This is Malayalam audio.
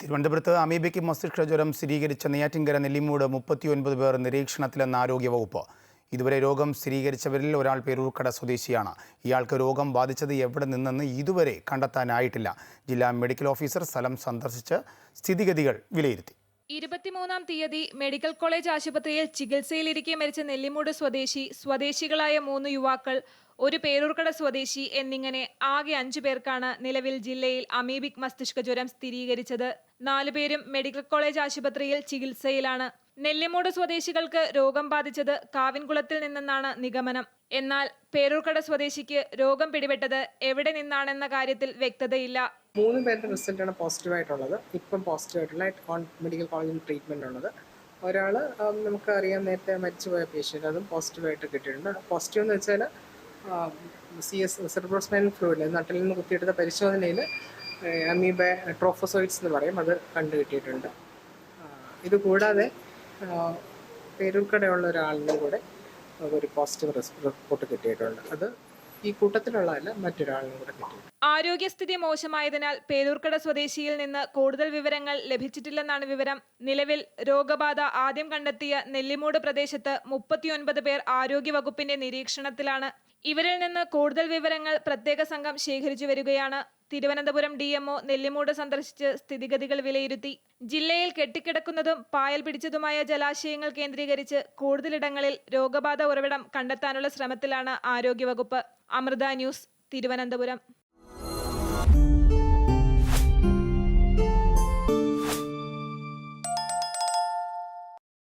തിരുവനന്തപുരത്ത് അമീബയ്ക്ക് മസ്തിഷ്ക ജ്വരം സ്ഥിരീകരിച്ച നെയ്യാറ്റിൻകര നെല്ലിമൂട് മുപ്പത്തിയൊൻപത് പേർ നിരീക്ഷണത്തിലെന്ന ആരോഗ്യവകുപ്പ് ഇതുവരെ രോഗം സ്ഥിരീകരിച്ചവരിൽ ഒരാൾ പേരൂർക്കട സ്വദേശിയാണ്. ഇയാൾക്ക് രോഗം ബാധിച്ചത് എവിടെ നിന്നെന്ന് ഇതുവരെ കണ്ടെത്താനായിട്ടില്ല. ജില്ലാ മെഡിക്കൽ ഓഫീസർ സ്ഥലം സന്ദർശിച്ച് സ്ഥിതിഗതികൾ വിലയിരുത്തി. ഇരുപത്തിമൂന്നാം തീയതി മെഡിക്കൽ കോളേജ് ആശുപത്രിയിൽ ചികിത്സയിലിരിക്കെ മരിച്ച നെല്ലിമൂട് സ്വദേശി സ്വദേശികളായ മൂന്ന് യുവാക്കൾ ഒരു പേരൂർക്കട സ്വദേശി എന്നിങ്ങനെ ആകെ അഞ്ചു പേർക്കാണ് നിലവിൽ ജില്ലയിൽ അമീബിക് മസ്തിഷ്ക ജ്വരം സ്ഥിരീകരിച്ചത് നാലുപേരും മെഡിക്കൽ കോളേജ് ആശുപത്രിയിൽ ചികിത്സയിലാണ്. നെല്ലിമൂട് സ്വദേശികൾക്ക് രോഗം ബാധിച്ചത് കാവിൻകുളത്തിൽ നിന്നെന്നാണ് നിഗമനം. എന്നാൽ പേരൂർക്കട സ്വദേശിക്ക് രോഗം പിടിപെട്ടത് എവിടെ നിന്നാണെന്ന കാര്യത്തിൽ വ്യക്തതയില്ല. മൂന്ന് പേരുടെ റിസൾട്ടാണ് പോസിറ്റീവായിട്ടുള്ളത്. ഇപ്പം പോസിറ്റീവ് ആയിട്ടുള്ള മെഡിക്കൽ കോളേജിൽ ട്രീറ്റ്മെന്റ് ഉള്ളത്. ഒരാൾ നമുക്കറിയാം നേരത്തെ മരിച്ചുപോയ പേഷ്യന്റ് അതും പോസിറ്റീവായിട്ട് കിട്ടിയിട്ടുണ്ട്. പോസിറ്റീവ് എന്ന് വെച്ചാൽ സി എസ് സെർബ്രോസ്പൈനൽ ഫ്ലൂയിഡ് നട്ടിൽ നിന്ന് കുത്തിയെടുത്ത പരിശോധനയിൽ അമീബ ട്രോഫോസോയിഡ്സ് എന്ന് പറയും. അത് കണ്ടു കിട്ടിയിട്ടുണ്ട് ഇത് കൂടാതെ പേരൂർക്കടയുള്ള ഒരാളിനും കൂടെ ഒരു പോസിറ്റീവ് റിപ്പോർട്ട് കിട്ടിയിട്ടുണ്ട്. അത് ഈ കൂട്ടത്തിലുള്ളതല്ല മറ്റൊരാളിനും കൂടെ കിട്ടിയിട്ടുണ്ട്. ആരോഗ്യസ്ഥിതി മോശമായതിനാൽ പേരൂർക്കട സ്വദേശിയിൽ നിന്ന് കൂടുതൽ വിവരങ്ങൾ ലഭിച്ചിട്ടില്ലെന്നാണ് വിവരം. നിലവിൽ രോഗബാധ ആദ്യം കണ്ടെത്തിയ നെല്ലിമൂട് പ്രദേശത്ത് മുപ്പത്തിയൊൻപത് പേർ ആരോഗ്യവകുപ്പിന്റെ നിരീക്ഷണത്തിലാണ്. ഇവരിൽ നിന്ന് കൂടുതൽ വിവരങ്ങൾ പ്രത്യേക സംഘം ശേഖരിച്ചു വരികയാണ്. തിരുവനന്തപുരം ഡി എംഒ നെല്ലിമൂട് സന്ദർശിച്ച് സ്ഥിതിഗതികൾ വിലയിരുത്തി. ജില്ലയിൽ കെട്ടിക്കിടക്കുന്നതും പായൽ പിടിച്ചതുമായ ജലാശയങ്ങൾ കേന്ദ്രീകരിച്ച് കൂടുതലിടങ്ങളിൽ രോഗബാധ ഉറവിടം കണ്ടെത്താനുള്ള ശ്രമത്തിലാണ് ആരോഗ്യവകുപ്പ്. അമൃത ന്യൂസ് തിരുവനന്തപുരം.